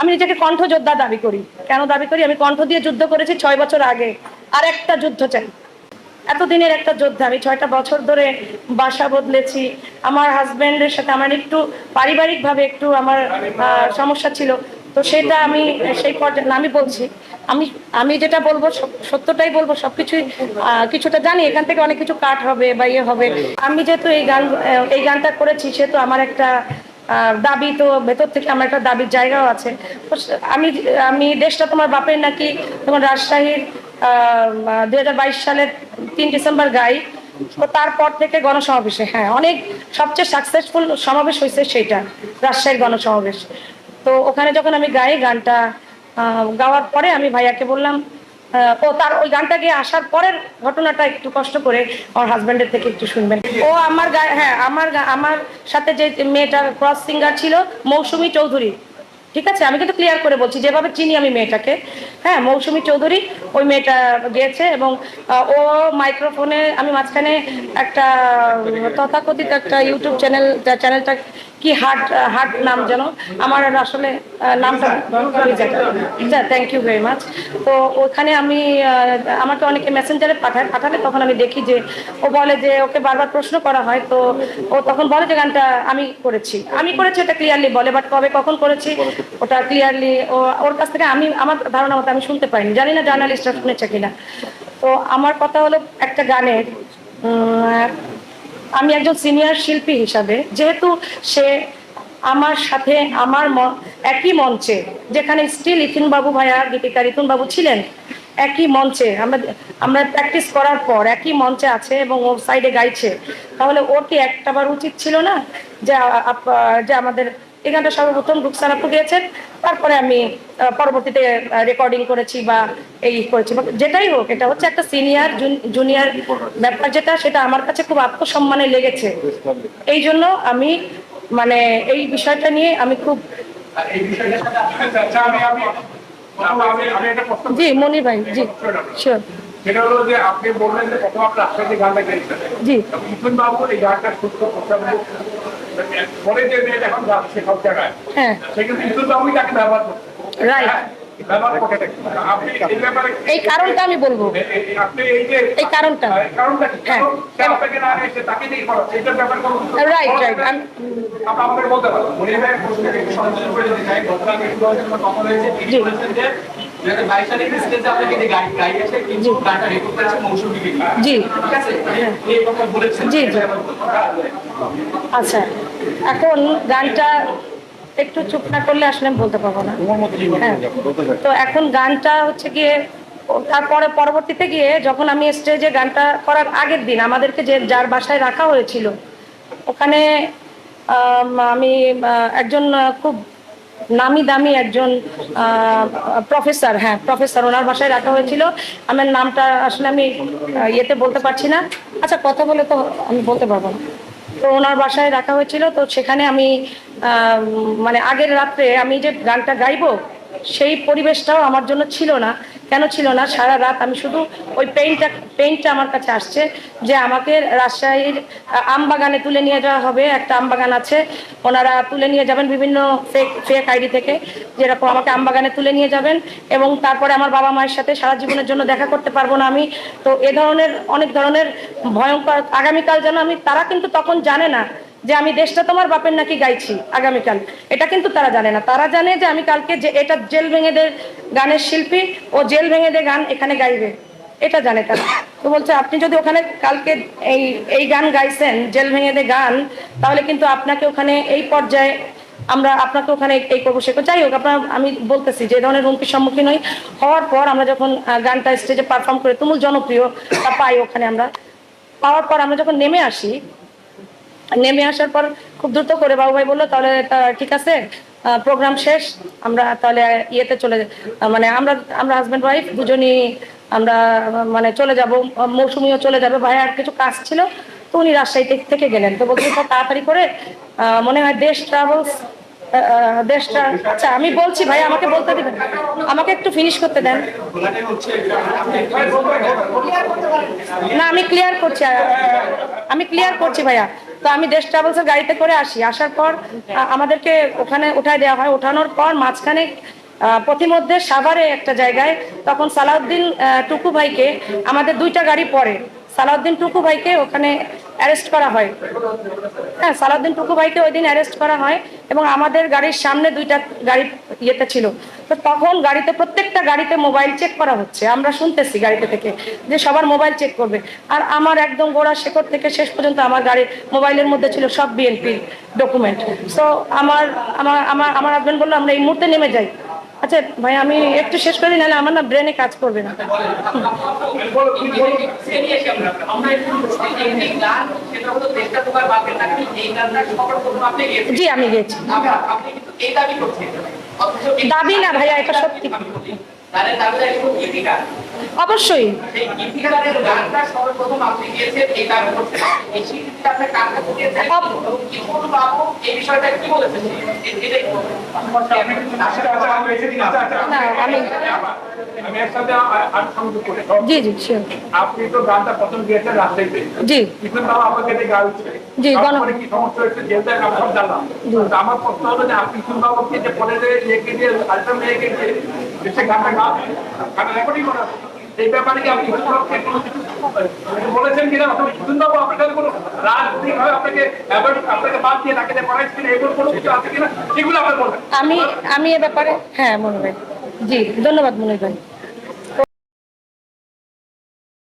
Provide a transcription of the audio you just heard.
আমি নিজেকে কণ্ঠযোদ্ধা দাবি করি। কেন দাবি করি? আমি কণ্ঠ দিয়ে যুদ্ধ করেছি ছয় বছর আগে। আর একটা যুদ্ধ চাই। এতদিনের একটা যোদ্ধা আমি ছয়টা বছর ধরে বাসা বদলেছি। আমার হাজবেন্ডের সাথে আমার একটু পারিবারিকভাবে একটু আমার সমস্যা ছিল। তো সেটা আমি সেই পর্যায়ে আমি বলছি। আমি আমি যেটা বলব সত্যটাই বলব সবকিছুই আহ, কিছুটা জানি। এখান থেকে অনেক কিছু কাট হবে বা ইয়ে হবে। আমি যেহেতু এই গান এই গানটা করেছি সেহেতু আমার একটা দাবি তো ভেতর থেকে আমার একটা দাবির জায়গাও আছে। আমি আমি দেশটা তোমার বাপের নাকি তোমার রাজশাহীর দুই হাজার বাইশ সালের তিন ডিসেম্বর গাই। তো তারপর থেকে গণসমাবেশে হ্যাঁ অনেক, সবচেয়ে সাকসেসফুল সমাবেশ হয়েছে সেইটা, রাজশাহীর গণসমাবেশ। তো ওখানে যখন আমি গাই গানটা গাওয়ার পরে আমি ভাইয়াকে বললাম ও তার ওই গানটা গিয়ে আসার পরের ঘটনাটা একটু কষ্ট করে আমার হাজবেন্ডের থেকে একটু শুনবেন। ও আমার হ্যাঁ আমার আমার সাথে যে মেয়েটার ক্রস সিঙ্গার ছিল, মৌসুমী চৌধুরী। ঠিক আছে? আমি কিন্তু ক্লিয়ার করে বলছি, যেভাবে চিনি আমি মেয়েটাকে। হ্যাঁ মৌসুমী চৌধুরী ওই মেয়েটা গিয়েছে এবং ও মাইক্রোফোনে আমি মাঝখানে একটা তথাকথিত একটা ইউটিউব চ্যানেল চ্যানেলটা কি হার্ট হার্ট নাম যেন? আমার আসলে নামটা থ্যাংক ইউ ভেরি মাচ তো ওখানে আমি আমাকে অনেকে মেসেঞ্জারে পাঠায়, পাঠালে তখন আমি দেখি যে, ও বলে যে, ওকে বারবার প্রশ্ন করা হয়, তো ও তখন বলে যে, গানটা আমি করেছি। আমি করেছি, ওটা ক্লিয়ারলি বলে বাট কবে, কখন করেছি, ওটা ক্লিয়ারলি ও, ওর কাছ থেকে আমি, আমার ধারণা মতো আমি শুনতে পাইনি। জানি না জার্নালিস্টরা শুনেছে কিনা। তো আমার কথা হলো একটা গানের আমি একজন সিনিয়র শিল্পী হিসাবে, যেহেতু সে আমার সাথে, আমার একই মঞ্চে, যেখানে স্টিল ইথিন বাবু ভাইয়া গীতিকার ইথুন বাবু ছিলেন, একই মঞ্চে, আমরা আমরা প্র্যাকটিস করার পর একই মঞ্চে আছে এবং ওর সাইডে গাইছে। তাহলে ওর কি একটাবার উচিত ছিল না যে যে আমাদের এই গানটা সর্বপ্রথম রুকসার আপু গিয়েছেন তারপরে আমি পরবর্তীতে রেকর্ডিং করেছি বা এই করেছি। যেটাই হোক এটা হচ্ছে একটা সিনিয়র জুনিয়র ব্যাপার যেটা সেটা আমার কাছে খুব আত্মসম্মানে লেগেছে। এই জন্য আমি মানে এই বিষয়টা নিয়ে আমি খুব জি মনির ভাই জি শিওর সেটা হলো যে আপনি বললেন যে প্রথম আপনার আপনার যে গানটা গেয়েছেন জি। বাবু এই গানটা সুস্থ পরে যে মেয়েটা এখন যাচ্ছে সব জায়গায় হ্যাঁ। সেক্ষেত্রে ইথুন বাবুই তাকে ব্যবহার করছে. হ্যাঁ, এই কারণটা আমি বলব। এই কারণটা। হ্যাঁ। রাইট রাইট আমাদের বলতে মনির ভাইয়ের প্রশ্নকে একটু সংযোজন করে দিতে চাই গতকালকে একটু হয়তো আমার কথা হয়েছে তিনি জি। বলেছেন যে দুই হাজার বাইশ সালে স্টেজে আপনাকে যে গাড়ি গাইয়েছে কিন্তু গানটা রেকর্ড করেছে মৌসুমী জি ঠিক আছে বলেছেন। জি, জি। আচ্ছা এখন গানটা একটু চুপ না করলে আসলে আমি বলতে পারব না। হ্যাঁ। তো এখন গানটা হচ্ছে গিয়ে তারপরে পরবর্তীতে গিয়ে যখন আমি স্টেজে গানটা করার আগের দিন আমাদেরকে যে যার বাসায় রাখা হয়েছিল ওখানে আমি একজন খুব নামি দামি একজন প্রফেসর হ্যাঁ প্রফেসর ওনার বাসায় রাখা হয়েছিল। আমার নামটা আসলে আমি ইয়েতে বলতে পারছি না। আচ্ছা কথা বলে তো আমি বলতে পারব না। তো ওনার বাসায় রাখা হয়েছিল, তো সেখানে আমি মানে আগের রাত্রে আমি যে গানটা গাইবো সেই পরিবেশটাও আমার জন্য ছিল না। কেন ছিল না? সারা রাত আমি শুধু ওই পেইন্টটা পেইন্টটা আমার কাছে আসছে যে আমাকে রাজশাহীর আমবাগানে তুলে নিয়ে যাওয়া হবে। একটা আমবাগান আছে। ওনারা তুলে নিয়ে যাবেন বিভিন্ন ফেক ফেক আইডি থেকে। যেরকম আমাকে আমবাগানে তুলে নিয়ে যাবেন এবং তারপরে আমার বাবা মায়ের সাথে সারা জীবনের জন্য দেখা করতে পারব না আমি। তো এ ধরনের, অনেক ধরনের ভয়ঙ্কর, আগামীকাল যেন আমি, তারা কিন্তু তখন জানে না যে আমি দেশটা তোমার বাপের নাকি গাইছি আগামীকাল। এটা কিন্তু তারা জানে না। তারা জানে যে আমি কালকে যে এটা জেল ভেঙেদের গানের শিল্পী, ও জেল ভেঙেদের গান এখানে গাইবে। এটা জানে তারা। তো বলছে, আপনি যদি ওখানে কালকে এই এই গান গাইছেন, জেল ভেঙেদের গান, তাহলে কিন্তু আপনাকে ওখানে এই পর্যায়ে আমরা আপনাকে ওখানে এই করব। সে যাই হোক, আপনার, আমি বলতেছি যে ধরনের হুমকির সম্মুখীন হই। হওয়ার পর আমরা যখন গানটা স্টেজে পারফর্ম করে তুমুল জনপ্রিয় পাই ওখানে আমরা। পাওয়ার পর আমরা যখন নেমে আসি নেমে আসার পর খুব দ্রুত করে বাবু ভাই বলল, তাহলে ঠিক আছে প্রোগ্রাম শেষ, আমরা তাহলে ইয়েতে চলে মানে আমরা আমরা হাজব্যান্ড ওয়াইফ দুজনই আমরা মানে চলে যাব মৌসুমিও চলে যাবে ভাই আর কিছু কাজ ছিল, তো উনি রাজশাহী থেকে- থেকে গেলেন। তো বলছি তাড়াতাড়ি করে মনে হয় দেশ ট্রাভেলস দেশটা আচ্ছা আমি বলছি ভাই আমাকে বলতে দিবেন? আমাকে একটু ফিনিশ করতে দেন। না, আমি ক্লিয়ার করছি আমি ক্লিয়ার করছি ভাইয়া। তো আমি দেশ ট্রাভেলসের গাড়িতে করে আসি। আসার পর আমাদেরকে ওখানে উঠায় দেওয়া হয়। উঠানোর পর মাঝখানে পথিমধ্যে সাভারে একটা জায়গায় তখন সালাউদ্দিন টুকু ভাইকে আমাদের দুইটা গাড়ি পরে সালাউদ্দিন টুকু ভাইকে ওখানে অ্যারেস্ট করা হয়। হ্যাঁ সালাউদ্দিন টুকু ভাইকে ওই দিন অ্যারেস্ট করা হয় এবং আমাদের গাড়ির সামনে দুইটা গাড়ি ইয়েতে ছিল। তো তখন গাড়িতে প্রত্যেকটা গাড়িতে মোবাইল চেক করা হচ্ছে। আমরা শুনতেছি গাড়িতে থেকে যে সবার মোবাইল চেক করবে। আর আমার একদম গোড়া শেকড় থেকে শেষ পর্যন্ত আমার গাড়ির মোবাইলের মধ্যে ছিল সব বিএনপির ডকুমেন্ট সো আমার আমার আমার আমার হাজবেন্ড বলল, আমরা এই মুহূর্তে নেমে যাই। আচ্ছা ভাই আমি একটু শেষ করে নাহলে আমার না ব্রেনে কাজ করবে না। জি আমি গেছি আবার আপনি কিন্তু এই দাবি করছেন। অথচ এই দাবি না ভাইয়া, এটা সত্যি। অবশ্যই। আচ্ছা আমি না আমি আমি একসাথে আ- আর সংযোগ করে জি জি আপনি তো গানটা প্রথম দিয়েছেন রাজশাহীতে জি। কৃষ্ণ বাবা আপনাকে দিয়ে গান জি, গণ- কি সমস্যা হয়েছে? জেলটা আমি সব জানলাম। আমার প্রশ্ন হলো যে আপনি কৃষ্ণ বাবুকে যে পরে যে ইয়েকে দিয়ে আলট্রা মেয়েকে দিয়ে সে গানটা গান গানটা রেকর্ডিং করা এই ব্যাপারে কি আপনি বলেছেন কিনা? অথবা কৃষ্ণ বাবু আপনার কোনো রাজনৈতিক ভাবে আপনাকে আপনাকে বাদ দিয়ে দিয়ে করাইছে কিনা, এগুলো কোনো কিছু আছে কিনা? সেগুলো আপনার বলবেন। আমি আমি এ ব্যাপারে হ্যাঁ মনে হয় জি, ধন্যবাদ মনে ভাই